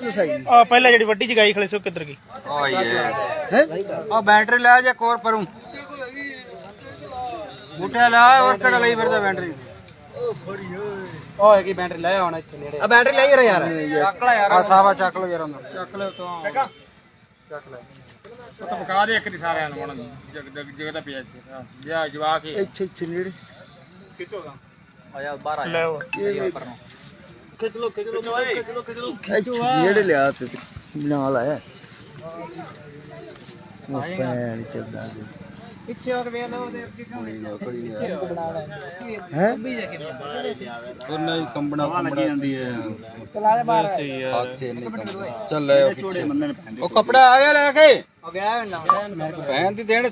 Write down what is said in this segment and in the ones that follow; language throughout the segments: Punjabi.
ਸਹੀ ਆ ਪਹਿਲਾਂ ਜਿਹੜੀ ਵੱਡੀ ਜਗਾਈ ਖਲੇ ਸੀ ਕਿੱਧਰ ਗਈ? ਓ ਇਹ ਹੈ? ਆ ਬੈਟਰੀ ਲੈ ਜਾ ਕੋਰ ਪਰੂ। ਬੂਟਿਆ ਲਾ ਹੋਰ ਕਿਹੜਾ ਲਈ ਫਿਰਦਾ ਬੈਟਰੀ? ਓਏ ਕੀ ਬੈਟਰੀ ਲੈ ਆਉਣਾ ਇੱਥੇ ਨੇੜੇ? ਆ ਬੈਟਰੀ ਲੈ ਹੀ ਯਾਰ। ਚੱਕ ਲੈ ਯਾਰ। ਆ ਸਾਵਾ ਚੱਕ ਲੋ ਯਾਰ ਅੰਦਰ ਚੱਕ ਲੈ ਤੋਂ ਚੱਕ। ਲੈ। ਉਹ ਤਾਂ ਬਕਾ ਦੇ ਇੱਕ ਦੀ ਸਾਰਿਆਂ ਨੂੰ ਹੁਣ। ਜਗ ਜਗ ਜਗਦਾ ਪਿਆ ਇੱਥੇ। ਹਾਂ ਜਾ ਜਵਾ ਕੇ ਇੱਥੇ ਇੱਥੇ ਨੇੜੇ। ਖਿੱਚੋ ਦਾ ਆਇਆ ਬਾਹਰ ਆ ਲੈ ਉਹ ਖਿੱਚ ਲੋ ਖਿੱਚ ਲੋ ਖਿੱਚ ਲੋ ਖਿੱਚ ਲੋ ਇੱਥੇ ਨੇੜੇ ਲਿਆ ਤੇ ਨਾਲ ਆਇਆ। ਉਹ ਪੈਣ ਚੱਲਦਾ ਜੀ। ਪਿੱਛੇ ਹੋਰ ਵੇਖ ਲਓ ਉਹਦੇ ਹੈ? ਉਹਨਾਂ ਹੀ ਕੰਬਣਾ ਕੰਬਣਾ ਜਾਂਦੀ ਹੈ। ਚਲਾ ਦੇ ਬਾਹਰ। ਹੱਥੇ ਨਹੀਂ ਕੰਬਣਾ। ਚੱਲ ਲੈ ਉਹ ਉਹ ਕਪੜਾ ਆ ਗਿਆ ਲੈ ਕੇ। ਹੋ ਗਿਆ ਨਾ ਭੈਣ ਦੀ ਦੇਣ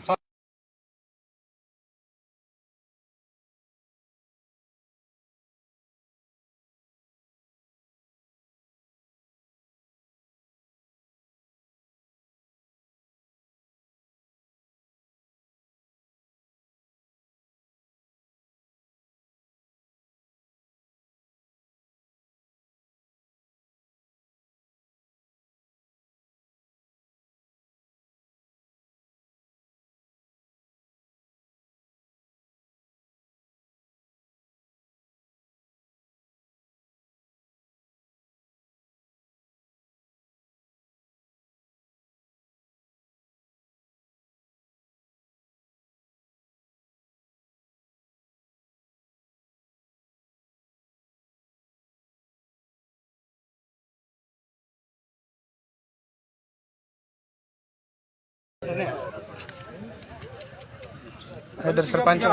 ਇਧਰ ਸਰਪੰਚ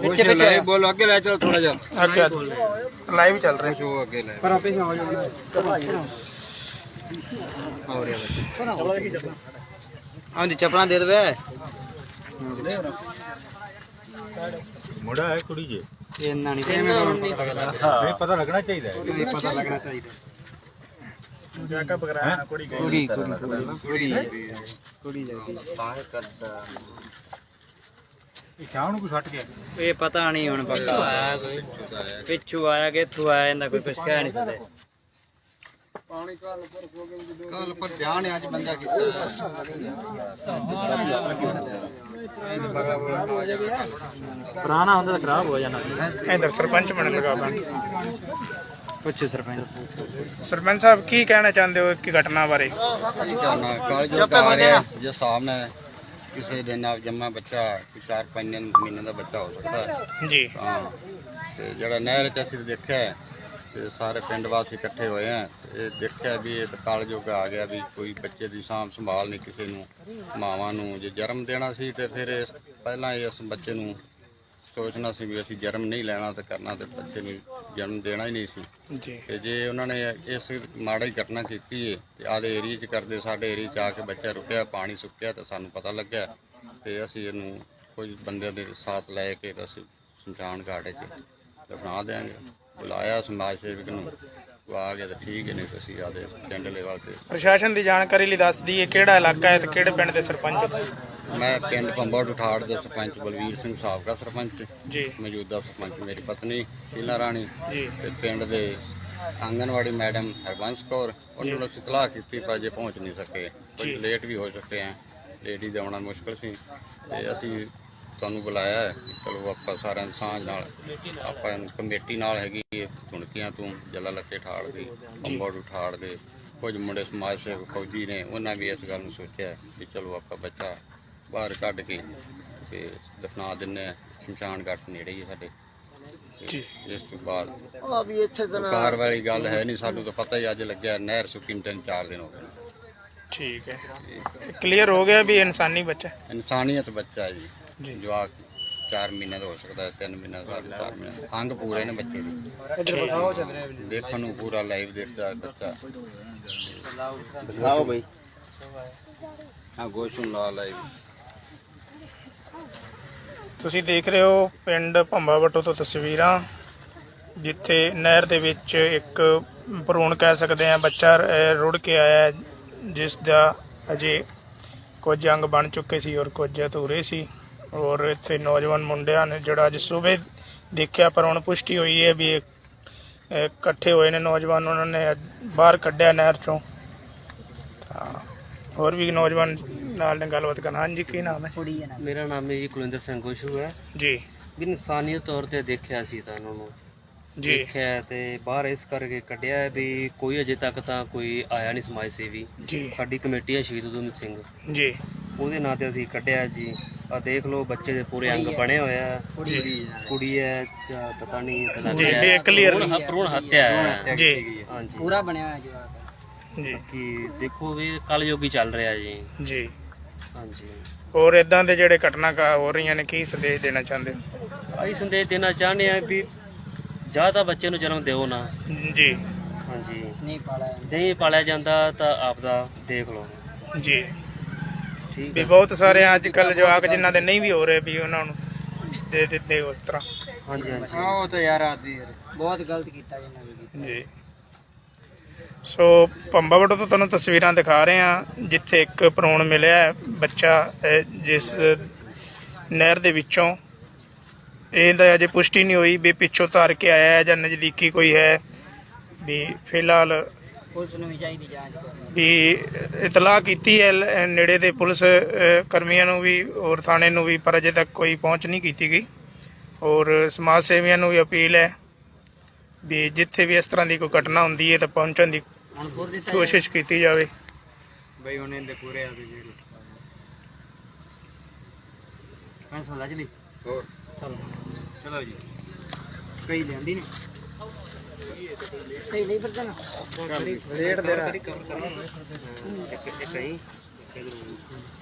ਪਿੱਛੇ ਪਿੱਛੇ ਬੋਲ ਅੱਗੇ ਲੈ ਚੱਲ ਥੋੜਾ ਜਿਹਾ। ਅੱਗੇ ਲਾਈਵ ਚੱਲ ਰਿਹਾ। ਸ਼ੋ ਅੱਗੇ ਲੈ। ਪਰ ਆਪੇ ਹੋ ਜਾਣਾ। ਆਂਦੀ ਚੱਪਲਾਂ ਦੇ ਦੇਵੇ। ਮੁੰਡਾ ਹੈ ਕੁੜੀ ਜੇ। ਨਹੀਂ ਤੇ ਪਤਾ ਲੱਗਦਾ। ਨਹੀਂ ਪਤਾ ਲੱਗਣਾ ਚਾਹੀਦਾ। ਹੈ ਇਹ ਪਤਾ ਲੱਗਣਾ ਚਾਹੀਦਾ। ਇਹ ਸ਼ਾਮ ਨੂੰ ਕੋਈ ਛੱਟ ਗਿਆ? ਇਹ ਪਤਾ ਨਹੀਂ ਹੁਣ ਪੱਕਾ। ਆਇਆ ਕੋਈ? ਪਿੱਛੂ ਆਇਆ ਕਿ ਇੱਥੋਂ ਆਇਆ ਇਹਦਾ ਕੋਈ ਕਹਿ ਨਹੀਂ ਸਕਦੇ ਕੱਲ ਪਰ ਹੈ ਪੁਰਾਣਾ ਹੁੰਦਾ ਖਰਾਬ ਹੋ ਜਾਣਾ ਇਧਰ ਸਰਪੰਚ ਬਣ ਲਗਾ ਬਣ ਪੁੱਛੋ ਸਰਪੰਚ। ਸਰਪੰਚ ਸਾਹਿਬ ਕੀ ਕਹਿਣਾ ਚਾਹੁੰਦੇ ਹੋ ਕਿ ਘਟਨਾ ਬਾਰੇ? ਕਾਲ ਜੋ ਰਿਹਾ ਸਾਹਮਣੇ ਕਿਸੇ ਦੇ ਨਾਲ ਜੰਮਾ ਬੱਚਾ ਕੋਈ ਚਾਰ ਪੰਜ ਮਹੀਨੇ ਦਾ ਬੱਚਾ ਹੋ ਸਕਦਾ ਹੈ। ਜੀ। ਹਾਂ ਤੇ ਜਿਹੜਾ ਨਹਿਰ ਚ ਅਸੀਂ ਦੇਖਿਆ ਹੈ, ਤੇ ਸਾਰੇ ਪਿੰਡ ਵਾਸੀ ਇਕੱਠੇ ਹੋਏ ਆ ਇਹ ਦੇਖਿਆ ਵੀ ਇਹ ਕਾਲ ਜੋਗ ਆ ਗਿਆ ਵੀ ਕੋਈ ਬੱਚੇ ਦੀ ਸਾਂਭ ਸੰਭਾਲ ਨਹੀਂ ਕਿਸੇ ਨੂੰ ਮਾਵਾਂ ਨੂੰ ਜੇ ਜਨਮ ਦੇਣਾ ਸੀ ਤੇ ਫਿਰ ਇਸ ਪਹਿਲਾਂ ਇਸ ਬੱਚੇ ਨੂੰ ਸੋਚਣਾ ਸੀ ਵੀ ਅਸੀਂ ਜਨਮ ਨਹੀਂ ਲੈਣਾ ਤੇ ਕਰਨਾ ਤੇ ਬੱਚੇ ਨੂੰ ਜਨਮ ਦੇਣਾ ਹੀ ਨਹੀਂ ਸੀ। ਜੀ। ਤੇ ਜੇ ਉਹਨਾਂ ਨੇ ਇਸ ਮਾੜੀ ਘਟਨਾ ਕੀਤੀ ਹੈ ਤੇ ਆਦੇ ਏਰੀਆ 'ਚ ਕਰਦੇ ਸਾਡੇ ਏਰੀਆ 'ਚ ਆ ਕੇ ਬੱਚਾ ਰੁਕਿਆ ਪਾਣੀ ਸੁੱਕਿਆ ਤਾਂ ਸਾਨੂੰ ਪਤਾ ਲੱਗਿਆ ਤੇ ਅਸੀਂ ਇਹਨੂੰ ਕੁਝ ਬੰਦਿਆਂ ਦੇ ਸਾਥ ਲੈ ਕੇ ਤੇ ਅਸੀਂ ਸ਼ਮਸ਼ਾਨ ਘਾਟ 'ਚ ਦਫਨਾ ਦਿਆਂਗੇ। ਬੁਲਾਇਆ ਸਮਾਜ ਸੇਵਕ ਨੂੰ ਉਹ ਆ ਗਿਆ ਤਾਂ ਠੀਕ ਹੈ ਨਹੀਂ ਤਾਂ ਅਸੀਂ ਆਦੇ ਪਿੰਡ ਲੈਵਲ ਤੇ ਪ੍ਰਸ਼ਾਸਨ ਦੀ ਜਾਣਕਾਰੀ ਲਈ ਦੱਸ ਦਈਏ ਕਿਹੜਾ ਇਲਾਕਾ ਹੈ ਤੇ ਕਿਹੜੇ ਪਿੰਡ ਦੇ ਸਰਪੰਚ ਹੋ ਤੁਸੀਂ? ਮੈਂ ਪਿੰਡ ਪੰਬਾ ਠਾੜ ਦੇ ਸਰਪੰਚ ਬਲਵੀਰ ਸਿੰਘ ਸਾਬਕਾ ਸਰਪੰਚ ਜੀ। ਮੌਜੂਦਾ ਸਰਪੰਚ ਮੇਰੀ ਪਤਨੀ ਸ਼ੀਲਾ ਰਾਣੀ ਜੀ। ਤੇ ਪਿੰਡ ਦੇ ਆਂਗਨਵਾੜੀ ਮੈਡਮ ਹਰਬੰਸ ਕੌਰ ਉਹਨਾਂ ਨੂੰ ਸਲਾਹ ਕੀਤੀ ਪਰ ਜੇ ਪਹੁੰਚ ਨਹੀਂ ਸਕੇ। ਕੁਝ। ਲੇਟ ਵੀ ਹੋ ਚੁੱਕੇ ਆ। ਲੇਡੀ ਦਾ ਆਉਣਾ ਮੁਸ਼ਕਲ ਸੀ ਤੇ ਅਸੀਂ ਤੁਹਾਨੂੰ ਬੁਲਾਇਆ ਹੈ ਚਲੋ ਆਪਾਂ ਸਾਰਿਆਂ ਸਾਂਝ ਨਾਲ ਆਪਾਂ ਕਮੇਟੀ ਨਾਲ ਹੈਗੀ ਹੈ ਧੁਣਕੀਆਂ ਤੋਂ ਜੱਲਾ ਲੱਤੇ ਠਾੜ ਦੇ ਅੰਬੋੜੂ ਠਾੜ ਦੇ ਕੁਝ ਮੁੰਡੇ ਸਮਾਜ ਸੇਵਕ ਫੌਜੀ ਨੇ ਉਹਨਾਂ ਵੀ ਇਸ ਗੱਲ ਨੂੰ ਸੋਚਿਆ ਕਿ ਚਲੋ ਆਪਾਂ ਬੱਚਾ ਬਾਹਰ ਕੱਢ ਕੇ ਤੇ ਦਫਨਾ ਦਿੰਨੇ ਸ਼ਮਸ਼ਾਨ ਘਾਟ ਨੇੜੇ ਹੀ ਹੈ ਸਾਡੇ। ਤੇ। ਇਸ ਤੋਂ ਬਾਅਦ ਆ ਵੀ ਇੱਥੇ ਤਾਂ ਕਾਰ ਵਾਲੀ ਗੱਲ ਹੈ ਨਹੀਂ ਸਾਨੂੰ ਤਾਂ ਪਤਾ ਹੀ ਅੱਜ ਲੱਗਿਆ ਨਹਿਰ ਸੁੱਕੀ ਨੂੰ ਤਿੰਨ ਚਾਰ ਦਿਨ ਹੋ ਗਏ। ਠੀਕ ਹੈ। ਕਲੀਅਰ ਹੋ ਗਿਆ ਵੀ ਇਨਸਾਨੀ ਬੱਚਾ ਹੈ। ਇਨਸਾਨੀਅਤ ਬੱਚਾ ਹੈ ਜੀ। ਜਵਾਕ 4 ਮਹੀਨੇ ਦਾ ਹੋ ਸਕਦਾ ਹੈ 3 ਮਹੀਨੇ ਦਾ 4 ਮਹੀਨੇ ਦਾ। ਅੰਗ ਪੂਰੇ ਨੇ ਬੱਚੇ ਦੇ ਦੇਖਣ ਨੂੰ ਪੂਰਾ ਲਾਈਵ ਦੇਖਦਾ ਹੈ ਬੱਚਾ। ਲਾਓ ਬਈ। ਹਾਂ ਗੋਸ਼ਣ ਲਾ ਲਾਈਵ ਤੁਸੀਂ ਦੇਖ ਰਹੇ ਹੋ ਪਿੰਡ ਭੰਬਾ ਬਟੋ ਤੋਂ ਤਸਵੀਰਾਂ ਜਿੱਥੇ ਨਹਿਰ ਦੇ ਵਿੱਚ ਇੱਕ ਭਰੂਣ ਕਹਿ ਸਕਦੇ ਆ ਬੱਚਾ ਰੁੜ ਕੇ ਆਇਆ ਹੈ, ਜਿਸ ਦਾ ਅਜੇ ਕੁਝ ਅੰਗ ਬਣ ਚੁੱਕੇ ਸੀ ਔਰ ਕੁਝ ਅਧੂਰੇ ਸੀ। ਔਰ ਇੱਥੇ ਨੌਜਵਾਨ ਮੁੰਡਿਆਂ ਨੇ ਜਿਹੜਾ ਅੱਜ ਸਵੇਰ ਦੇਖਿਆ ਪਰ ਹੁਣ ਪੁਸ਼ਟੀ ਹੋਈ ਹੈ ਵੀ ਇਹ ਇਕੱਠੇ ਹੋਏ ਨੇ ਨੌਜਵਾਨ ਉਹਨਾਂ ਨੇ ਬਾਹਰ ਕੱਢਿਆ ਨਹਿਰ ਚੋਂ। ਹੋਰ ਵੀ ਨੌਜਵਾਨ ਨਾਲ ਨੇ ਗੱਲਬਾਤ ਕਰਨਾ। ਹਾਂਜੀ ਕੀ ਨਾਮ ਹੈ? ਮੇਰਾ ਨਾਮ ਹੈ ਜੀ ਕੁਲਿੰਦਰ ਸਿੰਘ ਗੋਸ਼ੂ ਹੈ। ਜੀ। ਵੀ ਇਨਸਾਨੀਅਤ ਤੌਰ ਤੇ ਦੇਖਿਆ ਸੀ ਤਾਂ ਇਹਨਾਂ ਨੂੰ ਜੀ। ਦੇਖਿਆ ਤੇ ਬਾਹਰ ਇਸ ਕਰਕੇ ਕੱਢਿਆ ਹੈ ਵੀ ਕੋਈ ਅਜੇ ਤੱਕ ਤਾਂ ਕੋਈ ਆਇਆ ਨਹੀਂ ਸਮਾਜ ਸੇਵੀ। ਜੀ। ਸਾਡੀ ਕਮੇਟੀ ਹੈ ਸ਼ਹੀਦ ਉਦਮ ਸਿੰਘ। ਜੀ। ਉਹਦੇ ਨਾਂ ਤੇ ਅਸੀਂ ਕੱਢਿਆ ਜੀ। ਆ ਦੇਖ ਲਓ ਬੱਚੇ ਦੇ ਪੂਰੇ ਅੰਗ ਬਣੇ ਹੋਏ ਆ। ਕੁੜੀ ਹੈ। ਜਾਂ ਪਤਾ ਨਹੀਂ ਪਤਾ ਜੀ, ਇਹ clear ਭਰੂਣ- ਭਰੂਣ ਹੱਤਿਆ ਹੈ। ਜੀ। ਹਾਂਜੀ। ਪੂਰਾ ਬਣਿਆ ਹੋਇਆ ਜਵਾਕ। ਜੀ। ਕਿ ਦੇਖੋ ਵੀ ਕਲਯੁਗੀ ਚੱਲ ਰਿਹਾ ਜੀ। ਜੀ। ਹਾਂਜੀ। ਹੋਰ ਇਦਾਂ ਦੇ ਜਿਹੜੇ ਘਟਨਾ ਕਾ ਹੋ ਰਹੀਆਂ ਨੇ ਕੀ ਸੰਦੇਸ਼ ਦੇਣਾ ਚਾਹੁੰਦੇ ਹੋ? ਆਹੀ ਸੰਦੇਸ਼ ਦੇਣਾ ਚਾਹੁੰਦੇ ਆ ਵੀ ਜਾਂ ਤਾਂ ਬੱਚੇ ਨੂੰ ਜਨਮ ਦਿਓ ਨਾ। ਜੀ। ਹਾਂਜੀ। ਨਹੀਂ ਪਾਲਾ ਨਹੀਂ ਪਾਲਿਆ ਜਾਂਦਾ ਤਾਂ ਆਪਦਾ ਦੇਖ ਲਓ। ਜੀ। ਠੀਕ ਵੀ ਹੈ ਬਹੁਤ ਸਾਰੇ ਅੱਜ ਕੱਲ ਜਵਾਕ ਜਿਨ੍ਹਾਂ ਦੇ ਨਹੀਂ ਵੀ ਹੋ ਰਹੇ ਵੀ ਉਹਨਾਂ ਨੂੰ ਦੇ ਦਿੱਤੇ ਉਸ ਤਰ੍ਹਾਂ। ਹਾਂਜੀ ਹਾਂਜੀ। ਹਾਂ ਉਹ ਤਾਂ ਯਾਰ ਆਦੀ ਯਾਰ ਬਹੁਤ ਗਲਤ ਕੀਤਾ ਜੀ ਨਵੀਂ ਕੀਤਾ ਜੀ। ਸੋ ਭੰਬਾ ਬਟੋ ਤੋਂ ਤੁਹਾਨੂੰ ਤਸਵੀਰਾਂ ਦਿਖਾ ਰਹੇ ਹਾਂ ਜਿੱਥੇ ਇੱਕ ਭਰੂਣ ਮਿਲਿਆ ਹੈ, ਬੱਚਾ ਜਿਸ ਨਹਿਰ ਦੇ ਵਿੱਚੋਂ। ਇਹਦਾ ਅਜੇ ਪੁਸ਼ਟੀ ਨਹੀਂ ਹੋਈ ਵੀ ਪਿੱਛੋਂ ਧਾਰ ਕੇ ਆਇਆ ਹੈ ਜਾਂ ਨਜ਼ਦੀਕੀ ਕੋਈ ਹੈ। ਵੀ ਫਿਲਹਾਲ ਪੁਲਿਸ ਨੂੰ ਵੀ ਚਾਹੀਦੀ ਜਾਂਚ ਵੀ ਇਤਲਾਹ ਕੀਤੀ ਹੈ ਨੇੜੇ ਦੇ ਪੁਲਿਸ ਕਰਮੀਆਂ ਨੂੰ ਵੀ ਔਰ ਥਾਣੇ ਨੂੰ ਵੀ ਪਰ ਅਜੇ ਤੱਕ ਕੋਈ ਪਹੁੰਚ ਨਹੀਂ ਕੀਤੀ ਗਈ। ਔਰ ਸਮਾਜ ਸੇਵੀਆਂ ਨੂੰ ਵੀ ਅਪੀਲ ਹੈ ਵੀ ਜਿੱਥੇ ਵੀ ਇਸ ਤਰ੍ਹਾਂ ਦੀ ਕੋਈ ਘਟਨਾ ਹੁੰਦੀ ਹੈ ਤਾਂ ਪਹੁੰਚਣ ਦੀ ਹੁਣ ਫੁਰ ਦਿੱਤਾ ਕੋਸ਼ਿਸ਼ ਕੀਤੀ ਜਾਵੇ। ਬਈ ਉਹਨੇ ਦੇ ਪੂਰੇ ਆ ਗਏ ਜਿਹੜੇ ਪੈਸਾ ਲੱਜ ਲਈ ਹੋਰ। ਚਲੋ। ਚਲੋ ਜੀ। ਕਈ ਲੈਂਦੀ ਨੇ। ਕਈ ਨਹੀਂ ਪਰਦਾ ਨਾ। ਰੇਟ ਦੇ ਰਾ ਇੱਕ ਇੱਕ ਕਹੀਂ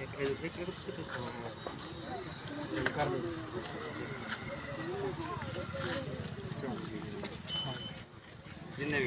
ਇੱਕ ਇੱਕ ਇੱਕ ਇੱਕ ਕਰ ਦੋ ਜਿੰਨੇ ਵੀ